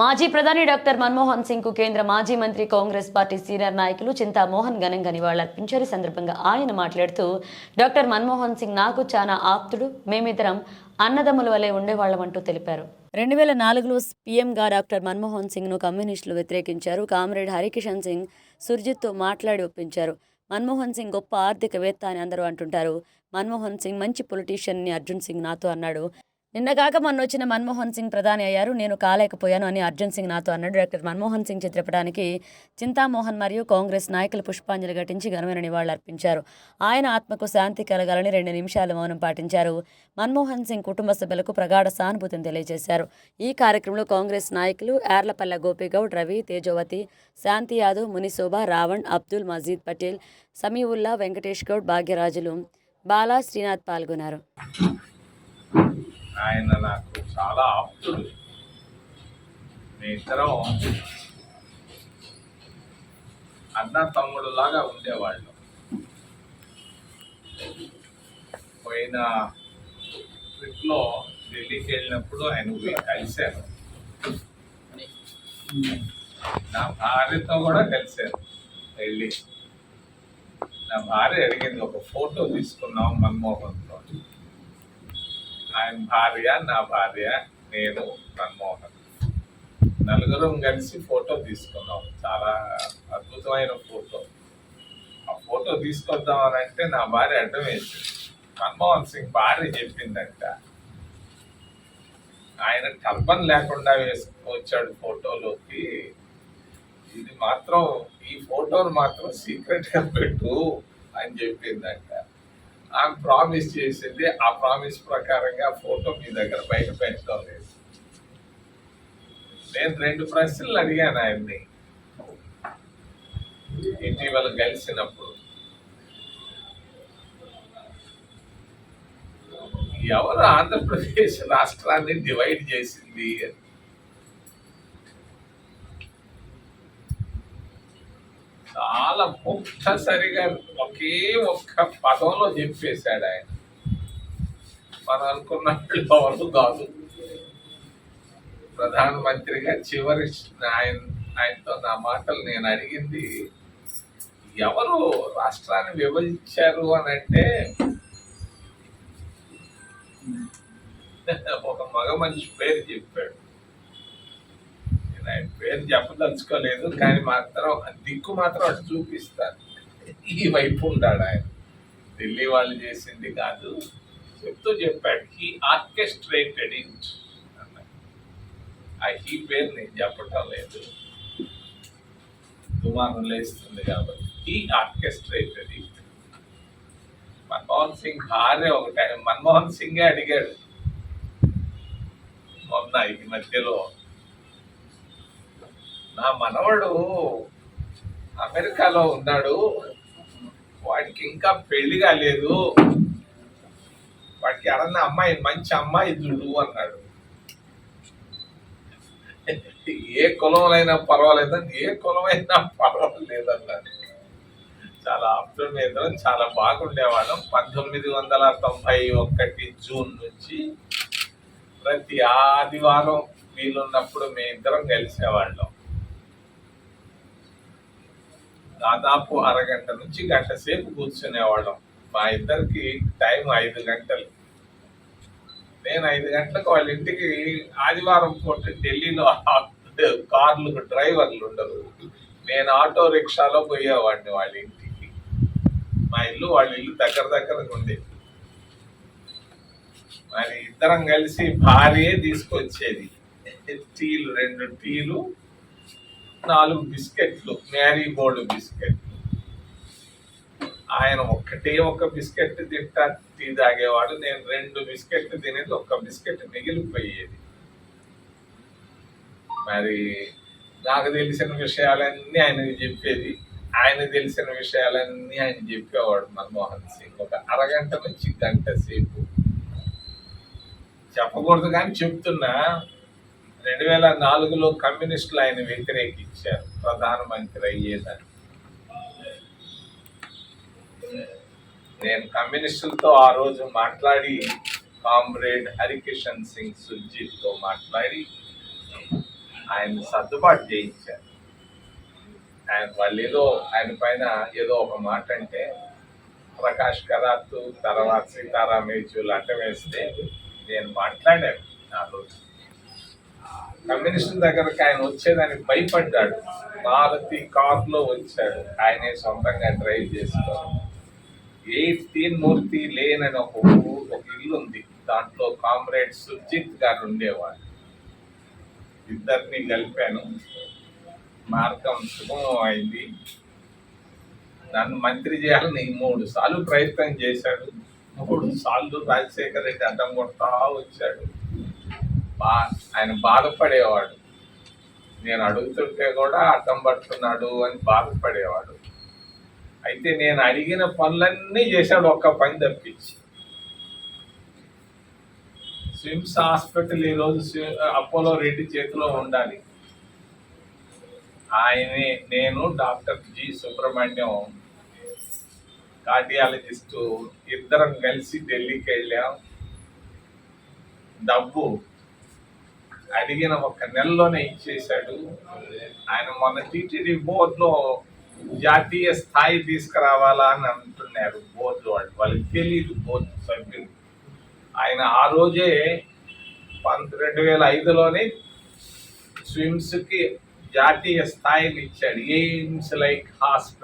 మాజీ ప్రధాని డాక్టర్ మన్మోహన్ సింగ్కు కేంద్ర మాజీ మంత్రి కాంగ్రెస్ పార్టీ సీనియర్ నాయకులు చింతా మోహన్ ఘనంగా నివాళులర్పించారు. ఈ సందర్భంగా ఆయన మాట్లాడుతూ డాక్టర్ మన్మోహన్ సింగ్ నాకు చాలా ఆప్తుడు. మేమిద్దరం అన్నదమ్ముల వలె ఉండేవాళ్ళమంటూ తెలిపారు. రెండు వేల నాలుగులో పీఎంగా డాక్టర్ మన్మోహన్ సింగ్ను కమ్యూనిస్టులు వ్యతిరేకించారు. కామ్రేడ్ హరికిషన్ సింగ్ సుర్జిత్తో మాట్లాడి ఒప్పించారు. మన్మోహన్ సింగ్ గొప్ప ఆర్థికవేత్త అని అందరూ అంటుంటారు. మన్మోహన్ సింగ్ మంచి పొలిటీషియన్ అని అర్జున్ సింగ్ నాతో అన్నాడు. నిన్నగాక మొన్న వచ్చిన మన్మోహన్ సింగ్ ప్రధాని అయ్యారు. నేను కాలేకపోయాను అని అర్జున్ సింగ్ నాతో అన్నాడు. డాక్టర్ మన్మోహన్ సింగ్ చిత్రపటానికి చింతామోహన్ మరియు కాంగ్రెస్ నాయకులు పుష్పాంజలి ఘటించి ఘనమైన నివాళులర్పించారు ఆయన ఆత్మకు శాంతి కలగాలని రెండు నిమిషాలు మౌనం పాటించారు. మన్మోహన్ సింగ్ కుటుంబ సభ్యులకు ప్రగాఢ సానుభూతిని తెలియజేశారు. ఈ కార్యక్రమంలో కాంగ్రెస్ నాయకులు యార్లపల్లె గోపిగౌడ్ రవి తేజోవతి శాంతి యాదవ్ మునిశోభ రావణ్ అబ్దుల్ మజీద్ పటేల్ సమీవుల్లా వెంకటేష్ గౌడ్ భాగ్యరాజులు బాలా శ్రీనాథ్ పాల్గొన్నారు. ఆయన నాకు చాలా ఆప్తుడు. మీ ఇద్దరం అన్న తమ్ముడు లాగా ఉండేవాళ్ళు. పోయిన ట్రిప్లో ఢిల్లీకి వెళ్ళినప్పుడు ఆయన పోయి కలిశాను నా భార్యతో కూడా కలిశాను వెళ్ళి నా భార్య అడిగింది ఒక ఫోటో తీసుకున్నాం మన్మోహన్తో ఆయన భార్య నా భార్య నేను మన్మోహన్. నలుగురం కలిసి ఫోటో తీసుకున్నాం. చాలా అద్భుతమైన ఫోటో. ఆ ఫోటో తీసుకొద్దామని అంటే నా భార్య అడ్డం వేసింది మన్మోహన్ సింగ్ భార్య చెప్పిందంట. ఆయన టర్బన్ లేకుండా వేసుకొచ్చాడు ఫోటోలోకి. ఇది మాత్రం ఈ ఫోటోను మాత్రం సీక్రెట్గా పెట్టు అని చెప్పిందంట. ఆమె ప్రామిస్ చేసింది ఆ ప్రామిస్ ప్రకారంగా ఫోటో మీ దగ్గర బయట పెట్టడం లేదు నేను రెండు ప్రశ్నలు అడిగాను ఆయన్ని. ఇటీవల కలిసినప్పుడు. ఎవరు ఆంధ్రప్రదేశ్ రాష్ట్రాన్ని డివైడ్ చేసింది అని. చాలా ముక్తసరిగా ఒకే ఒక్క పదంలో చెప్పేశాడు ఆయన. మనం అనుకున్నట్లు ఎవరు కాదు. ప్రధానమంత్రిగా చివరి ఆయన ఆయనతో నా మాటలు నేను అడిగింది ఎవరు రాష్ట్రాన్ని విభజించారు అని అంటే ఒక మగ మనిషి పేరు చెప్పాడు. ఆయన పేరు చెప్పదలుచుకోలేదు కానీ మాత్రం దిక్కు మాత్రం అటు చూపిస్తారు. ఈ వైపు ఉన్నాడు ఆయన. ఢిల్లీ వాళ్ళు చేసింది కాదు చెప్తూ చెప్పాడు హీ ఆర్కెస్ట్రేటెడ్ ఇట్ ఆ హీ పేరు నేను చెప్పటం లేదు. దుమానం లేస్తుంది కాబట్టి he orchestrated it Manmohan Singh భార్య ఒకటే మన్మోహన్ సింగే అడిగాడు. మొన్న ఈ మధ్యలో నా మనవడు అమెరికాలో ఉన్నాడు. వాడికి ఇంకా పెళ్ళి కాలేదు. వాడికి ఎవరన్నా అమ్మాయి మంచి అమ్మాయి చూడు అన్నాడు. ఏ కులమైనా పర్వాలేదని ఏ కులమైనా పర్వాలేదన్నాడు చాలా ఆప్తుమేదం చాలా బాగుండేవాళ్ళం పంతొమ్మిది వందల తొంభై ఒకటి జూన్ నుంచి ప్రతి ఆదివారం వీలున్నప్పుడు మేము ఇద్దరం కలిసేవాళ్ళం. దాదాపు అరగంట నుంచి గంట సేపు కూర్చునేవాళ్ళం. మా ఇద్దరికి టైం ఐదు గంటలు. నేను ఐదు గంటలకు వాళ్ళ ఇంటికి ఆదివారం పూట ఢిల్లీలో కార్లు డ్రైవర్లు ఉండరు. నేను ఆటో రిక్షాలో పోయేవాడిని వాళ్ళ ఇంటికి. మా ఇల్లు వాళ్ళ ఇల్లు దగ్గర దగ్గరకు ఉండేది మరి ఇద్దరం కలిసి భార్యే తీసుకొచ్చేది. టీలు రెండు టీలు నాలుగు బిస్కెట్లు మ్యారీ గోల్డ్ బిస్కెట్లు. ఆయన ఒక్కటే ఒక బిస్కెట్ తింటా టీ తాగేవాడు. నేను రెండు బిస్కెట్లు తినేది ఒక్క బిస్కెట్ మిగిలిపోయేది. మరి నాకు తెలిసిన విషయాలన్నీ ఆయనకి చెప్పేది. ఆయన తెలిసిన విషయాలన్నీ ఆయన చెప్పేవాడు మన్మోహన్ సింగ్. ఒక అరగంట నుంచి గంట సేపు. చెప్పకూడదు కానీ చెప్తున్నా. రెండు వేల నాలుగులో కమ్యూనిస్టులు ఆయన వ్యతిరేకించారు. ప్రధానమంత్రి అయ్యేదని నేను కమ్యూనిస్టులతో ఆ రోజు మాట్లాడి కామ్రేడ్ హరికిషన్ సింగ్ సుర్జీత్తో మాట్లాడి ఆయన సర్దుబాటు చేయించారు. ఆయన వాళ్ళు ఏదో ఆయన పైన ఏదో ఒక మాట అంటే ప్రకాష్ కరాత్ తర్వాత సీతారాం యేచూరి అడ్డం వేస్తే నేను మాట్లాడాను ఆ రోజు. కమ్యూనిస్టుల దగ్గరకు ఆయన వచ్చేదానికి భయపడ్డాడు. మారుతి కారులో వచ్చాడు. ఆయనే సొంతంగా డ్రైవ్ చేసుకోవాలి. ఎయిటీన్ మూర్తి లేన్ అని ఒక ఒక ఇల్లు ఉంది. దాంట్లో కామ్రేడ్ సుజిత్ గారు ఉండేవాడు ఇద్దరిని కలిపాను. మార్గం శుభం అయింది నన్ను మంత్రి చేయాలని మూడు సార్లు ప్రయత్నం చేశాడు. మూడు సార్లు రాజశేఖర రెడ్డి అడ్డం కొడతా వచ్చాడు. బా ఆయన బాధపడేవాడు. నేను అడుగుతుంటే కూడా అడ్డం పడుతున్నాడు అని బాధపడేవాడు. అయితే నేను అడిగిన పనులన్నీ చేశాడు ఒక్క పని తప్పించి. స్విమ్స్ హాస్పిటల్ ఈరోజు అపోలో రెడ్డి చేతిలో ఉండాలి. ఆయనే నేను డాక్టర్ జి సుబ్రహ్మణ్యం కార్డియాలజిస్టు ఇద్దరం కలిసి ఢిల్లీకి వెళ్ళాం. డబ్బు అడిగిన ఒక నెలలోనే ఇచ్చేశాడు. ఆయన మొన్న టీటీడీ బోర్డులో జాతీయ స్థాయి తీసుకురావాలా అని అంటున్నారు బోర్డు వాళ్ళు. వాళ్ళకి తెలియదు బోర్డు సభ్యులు. ఆయన ఆ రోజే పంత రెండు వేల ఐదులోనే స్విమ్స్కి జాతీయ స్థాయిని ఇచ్చాడు. AIIMS like hospital